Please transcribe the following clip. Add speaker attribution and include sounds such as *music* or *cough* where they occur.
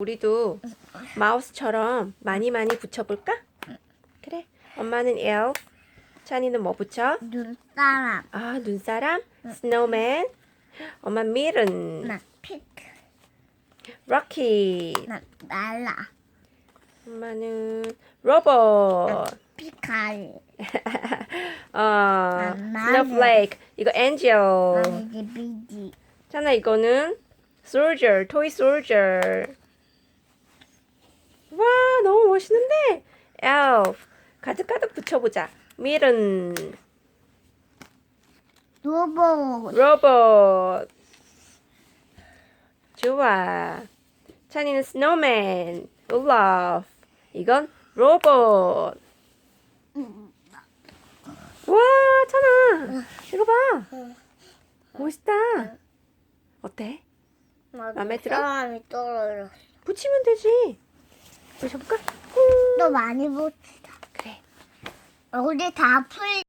Speaker 1: 우리도 마우스처럼 많이 많이 붙여볼까? 그래. 엄마는 L, 찬이는 뭐 붙여?
Speaker 2: 눈사람.
Speaker 1: 아, 눈사람, 스노우맨. 엄마 밀은
Speaker 2: 나 피크.
Speaker 1: 럭키.
Speaker 2: 나 날라.
Speaker 1: 엄마는 로봇.
Speaker 2: 피카리. *laughs*
Speaker 1: 어, 스노플레이크. 이거 엔젤.
Speaker 2: 나는 이제 비지.
Speaker 1: 찬아 이거는 솔저, 토이 솔저. 엘프. 가득가득 붙여보자. 밀은
Speaker 2: 로봇.
Speaker 1: 로봇. 좋아. 찬이는 스노우맨. 울라프. 이건 로봇. 와, 찬아. 이거 봐. 멋있다. 어때? 마음에 들어?
Speaker 2: 사람이 떨어져.
Speaker 1: 붙이면 되지. 붙여볼까?
Speaker 2: 또 많이 붙이자.
Speaker 1: 그래.
Speaker 2: 우리 다 풀.